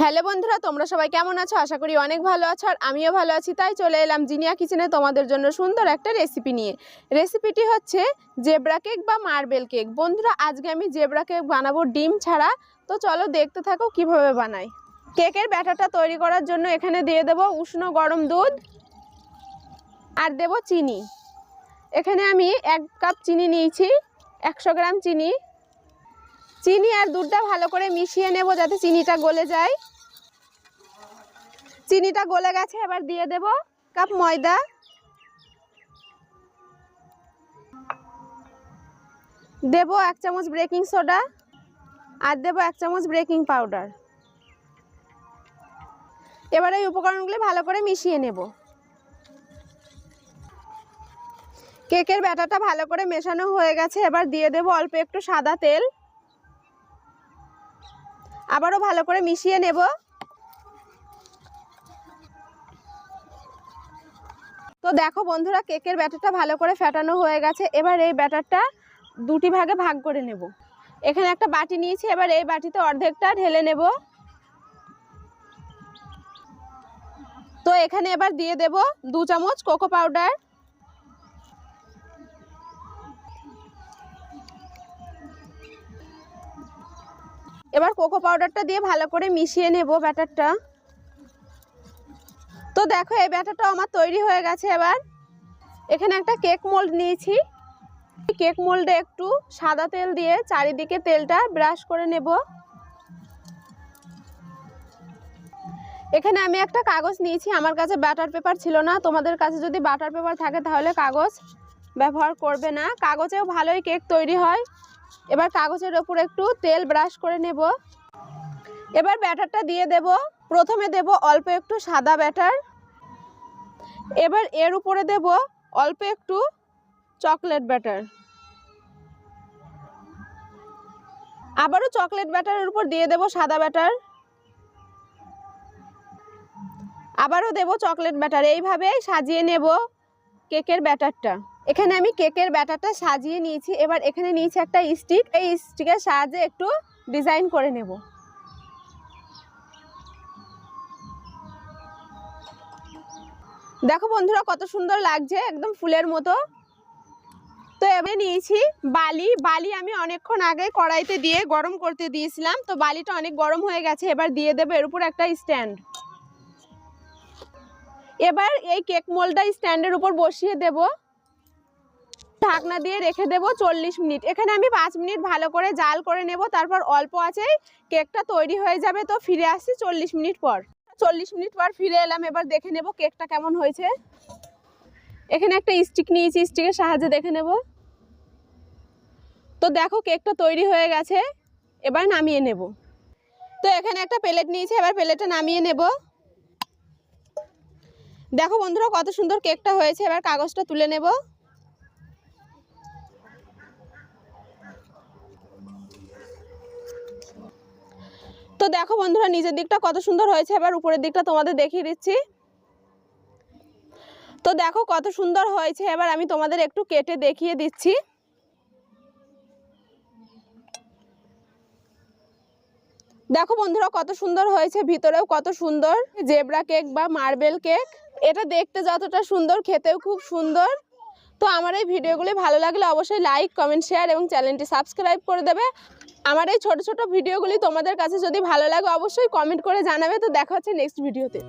Hello বন্ধুরা, তোমরা সবাই কেমন আছো? আশা করি অনেক ভালো আছো আর আমিও ভালো আছি। তাই চলে এলাম জিনিয়া কিচেনে তোমাদের জন্য সুন্দর একটা রেসিপি নিয়ে। রেসিপিটি হচ্ছে জেব্রা কেক বা মার্বেল কেক বন্ধুরা, আজকে আমি জেব্রা কেক বানাবো ডিম ছাড়া। তো চলো দেখতে থাকো কীভাবে বানাই। কেকের ব্যাটারটা তৈরি করার জন্য এখানে দিয়ে দেবো উষ্ণ গরম দুধ আর দেব চিনি। এখানে আমি এক কাপ চিনি নিয়েছি, একশো গ্রাম চিনি। চিনি আর দুধটা ভালো করে মিশিয়ে নেব যাতে চিনিটা গলে যায়। চিনিটা গলে গেছে, এবার দিয়ে দেব কাপ ময়দা। দেব এক চামচ বেকিং সোডা আর দেব এক চামচ বেকিং পাউডার। এবার এই উপকরণগুলি ভালো করে মিশিয়ে নেব। কেকের ব্যাটারটা ভালো করে মেশানো হয়ে গেছে, এবার দিয়ে দেব অল্প একটু সাদা তেল। আবারও ভালো করে মিশিয়ে নেব। তো দেখো বন্ধুরা, কেকের ব্যাটারটা ভালো করে ফেটানো হয়ে গেছে। এবার এই ব্যাটারটা দুটি ভাগে ভাগ করে নেব। এখানে একটা বাটি নিয়েছি, এবার এই বাটিতে অর্ধেকটা ঢেলে নেব। তো এখানে এবার দিয়ে দেব দু চামচ কোকো পাউডার। এবার কোকো পাউডারটা দিয়ে ভালো করে মিশিয়ে নেব ব্যাটারটা। তো দেখো, এই ব্যাটারটা আমার তৈরি হয়ে গেছে এবার। এখানে একটা কেক মোল্ড নিয়েছি। কেক মোল্ডে একটু সাদা তেল দিয়ে চারিদিকে তেলটা ব্রাশ করে নেব। এখানে আমি একটা কাগজ নিয়েছি, আমার কাছে ব্যাটার পেপার ছিল না। তোমাদের কাছে যদি বাটার পেপার থাকে তাহলে কাগজ ব্যবহার করবে না। কাগজেও ভালোই কেক তৈরি হয়। এবার কাগজের ওপর একটু তেল ব্রাশ করে নেব। এবার ব্যাটারটা দিয়ে দেব। প্রথমে দেব অল্প একটু সাদা ব্যাটার। এবার এর উপরে দেব অল্প একটু চকলেট ব্যাটার। আবারও চকলেট ব্যাটারের উপর দিয়ে দেব সাদা ব্যাটার। আবারও দেব চকলেট ব্যাটার। এইভাবেই সাজিয়ে নেব কেকের ব্যাটারটা। এখানে আমি কেকের ব্যাটারটা সাজিয়ে নিয়েছি। এবার এখানে নিয়েছি একটা স্টিক। এই স্টিকের সাহায্যে একটু ডিজাইন করে নেব। দেখো বন্ধুরা কত সুন্দর লাগছে, একদম ফুলের মতো। তো এবার নিয়েছি বালি। বালি আমি অনেকক্ষণ আগে কড়াইতে দিয়ে গরম করতে দিয়েছিলাম, তো বালিটা অনেক গরম হয়ে গেছে, এবার দিয়ে দেবো এর উপর একটা স্ট্যান্ড। এবার এই কেক মোলটা স্ট্যান্ডের উপর বসিয়ে দেব। ঢাকনা দিয়ে রেখে দেব চল্লিশ মিনিট। এখানে আমি পাঁচ মিনিট ভালো করে জাল করে নেব, তারপর অল্প আছেই কেকটা তৈরি হয়ে যাবে, তো ফিরে আসছি চল্লিশ মিনিট পর। চল্লিশ মিনিট পর ফিরে এলাম, এবার দেখে নেব কেকটা কেমন হয়েছে। এখানে একটা স্টিক নিয়েছি স্টিকের সাহায্যে দেখে নেব। তো দেখো কেকটা তৈরি হয়ে গেছে, এবার নামিয়ে নেব। তো এখানে একটা প্লেট নিয়েছি, এবার প্লেটটা নামিয়ে নেব। দেখো বন্ধুরা কত সুন্দর কেকটা হয়েছে, এবার কাগজটা তুলে নেব। দেখো বন্ধুরা নিচের দিকটা কত সুন্দর হয়েছে। এবার উপরের দিকটা তোমাদের দেখিয়ে দিচ্ছি। তো দেখো কত সুন্দর হয়েছে। এবার আমি তোমাদের একটু কেটে দেখিয়ে দিচ্ছি। দেখো বন্ধুরা, কত সুন্দর হয়েছে। ভিতরেও কত সুন্দর। জেব্রা কেক বা মার্বেল কেক। এটা দেখতে যতটা সুন্দর, খেতেও খুব সুন্দর। তো আমার এই ভিডিওগুলি ভালো লাগলে অবশ্যই লাইক, কমেন্ট, শেয়ার এবং চ্যানেলটি সাবস্ক্রাইব করে দেবে। আমার এই ছোট ছোট ভিডিওগুলি তোমাদের কাছে যদি ভালো লাগে, অবশ্যই কমেন্ট করে জানাবে। তো দেখা হচ্ছে নেক্সট ভিডিওতে।